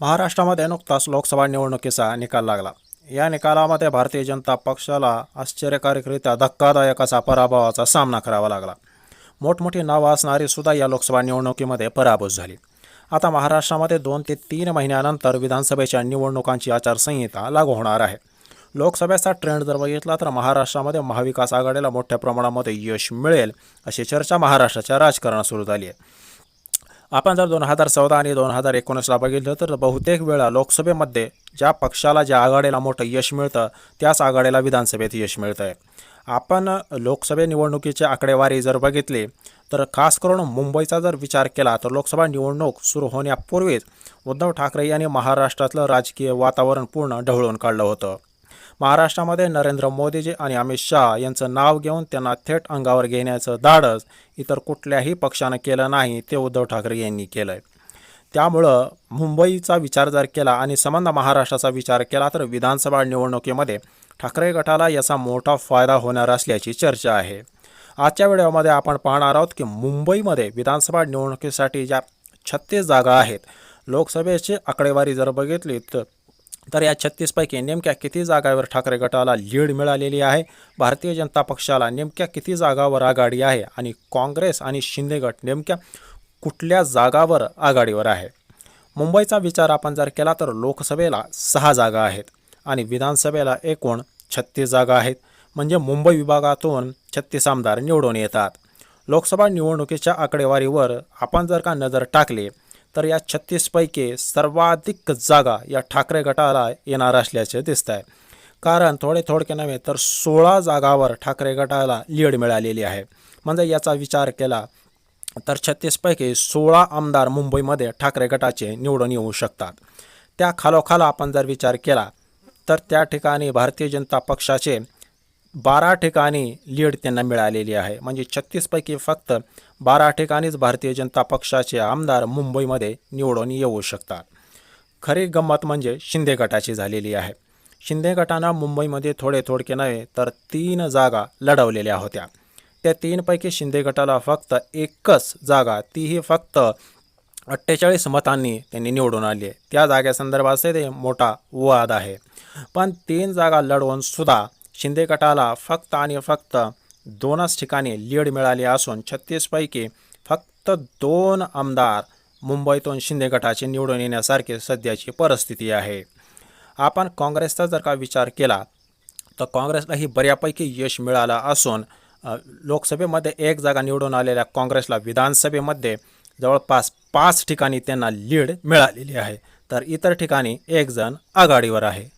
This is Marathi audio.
महाराष्ट्रामध्ये नुकताच लोकसभा निवडणुकीचा निकाल लागला. या निकालामध्ये भारतीय जनता पक्षाला आश्चर्यकारकरित्या धक्कादायक असा पराभवाचा सामना करावा लागला. मोठमोठी नावं असणारी सुद्धा या लोकसभा निवडणुकीमध्ये पराभूत झाली. आता महाराष्ट्रामध्ये दोन ते तीन महिन्यानंतर विधानसभेच्या निवडणुकांची आचारसंहिता लागू होणार आहे. लोकसभेचा ट्रेंड जर बघितला तर महाराष्ट्रामध्ये महाविकास आघाडीला मोठ्या प्रमाणामध्ये यश मिळेल अशी चर्चा महाराष्ट्राच्या राजकारणात सुरू झाली आहे. आपण जर दोन हजार चौदा आणि दोन हजार एकोणीसला बघितलं तर बहुतेक वेळा लोकसभेमध्ये ज्या पक्षाला ज्या आघाडीला मोठं यश मिळतं त्याच आघाडीला विधानसभेत यश मिळतं आहे आपण लोकसभे निवडणुकीची आकडेवारी जर बघितली तर खास करून मुंबईचा जर विचार केला तर लोकसभा निवडणूक सुरू होण्यापूर्वीच उद्धव ठाकरे यांनी महाराष्ट्रातलं राजकीय वातावरण पूर्ण ढवळून काढलं होतं. महाराष्ट्रामध्ये नरेंद्र मोदीजी आणि अमित शहा यांचं नाव घेऊन त्यांना थेट अंगावर घेण्याचं धाडस इतर कुठल्याही पक्षानं केलं नाही ते उद्धव ठाकरे यांनी केलं आहे त्यामुळं मुंबईचा विचार जर केला आणि संबंध महाराष्ट्राचा विचार केला तर विधानसभा निवडणुकीमध्ये ठाकरे गटाला याचा मोठा फायदा होणार असल्याची चर्चा आहे. आजच्या व्हिडिओमध्ये आपण पाहणार आहोत की मुंबईमध्ये विधानसभा निवडणुकीसाठी ज्या छत्तीस जागा आहेत लोकसभेची आकडेवारी जर बघितली तर तर या छत्तीसपैकी नेमक्या किती जागावर ठाकरे गटाला लीड मिळालेली आहे? भारतीय जनता पक्षाला नेमक्या किती जागावर आघाडी आहे? आणि काँग्रेस आणि शिंदे गट नेमक्या कुठल्या जागावर आघाडीवर आहे? मुंबईचा विचार आपण जर केला तर लोकसभेला सहा जागा आहेत आणि विधानसभेला एकूण छत्तीस जागा आहेत. म्हणजे मुंबई विभागातून छत्तीस आमदार निवडून येतात. लोकसभा निवडणुकीच्या आकडेवारीवर आपण जर का नजर टाकली तर या छत्तीसपैकी सर्वाधिक जागा या ठाकरे गटाला येणार असल्याचे दिसत आहे कारण थोडे थोडके नव्हे तर सोळा जागावर ठाकरे गटाला लीड मिळालेली आहे. म्हणजे याचा विचार केला तर छत्तीसपैकी सोळा आमदार मुंबईमध्ये ठाकरे गटाचे निवडून येऊ शकतात. त्या खालोखाल आपण जर विचार केला तर त्या ठिकाणी भारतीय जनता पक्षाचे बारा ठिकाणी लीड त्यांना मिळालेली आहे. म्हणजे छत्तीसपैकी फक्त बारा ठिकाणीच भारतीय जनता पक्षाचे आमदार मुंबईमध्ये निवडून येऊ शकतात. खरी गंमत म्हणजे शिंदे गटाची झालेली आहे. शिंदे गटानं मुंबईमध्ये थोडे थोडके नव्हे तर तीन जागा लढवलेल्या होत्या. त्या तीनपैकी शिंदे गटाला फक्त एकच जागा तीही फक्त अठ्ठेचाळीस मतांनी त्यांनी निवडून आली आहे. त्या जागेसंदर्भात ते मोठा वाद आहे. पण तीन जागा लढवून सुद्धा शिंदे गटाला फक्त आणि फक्त दोनच ठिकाणी लीड मिळाली असून छत्तीसपैकी फक्त दोन आमदार मुंबईतून शिंदे गटाचे निवडून येण्यासारखी सध्याची परिस्थिती आहे. आपण काँग्रेसचा जर का विचार केला तर काँग्रेसलाही बऱ्यापैकी यश मिळालं असून लोकसभेमध्ये एक जागा निवडून आलेल्या काँग्रेसला विधानसभेमध्ये जवळपास पाच ठिकाणी त्यांना लीड मिळालेली आहे. तर इतर ठिकाणी एक जण आघाडीवर आहे.